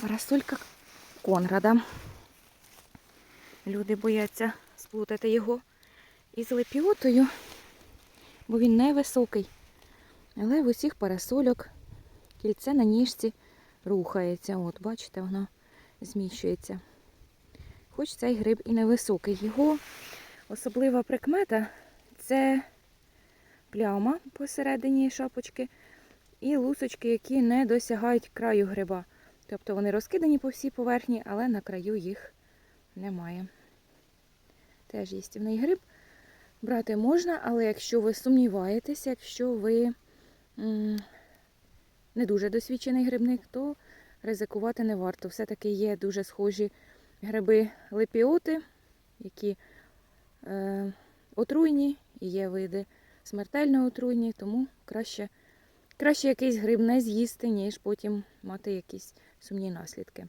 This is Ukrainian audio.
Парасолька Конрада. Люди бояться сплутати його із лепіотою, бо він невисокий. Але в усіх парасольок кільце на ніжці рухається. От, бачите, воно зміщується. Хоч цей гриб і невисокий. Його особлива прикмета це пляма посередині шапочки і лусочки, які не досягають краю гриба. Тобто вони розкидані по всій поверхні, але на краю їх немає. Теж їстівний гриб. Брати можна, але якщо ви сумніваєтеся, якщо ви не дуже досвідчений грибник, то ризикувати не варто. Все-таки є дуже схожі гриби лепіоти, які е, отруйні, і є види смертельно отруйні, тому краще, краще якийсь гриб не з'їсти, ніж потім мати якісь сумні наслідки.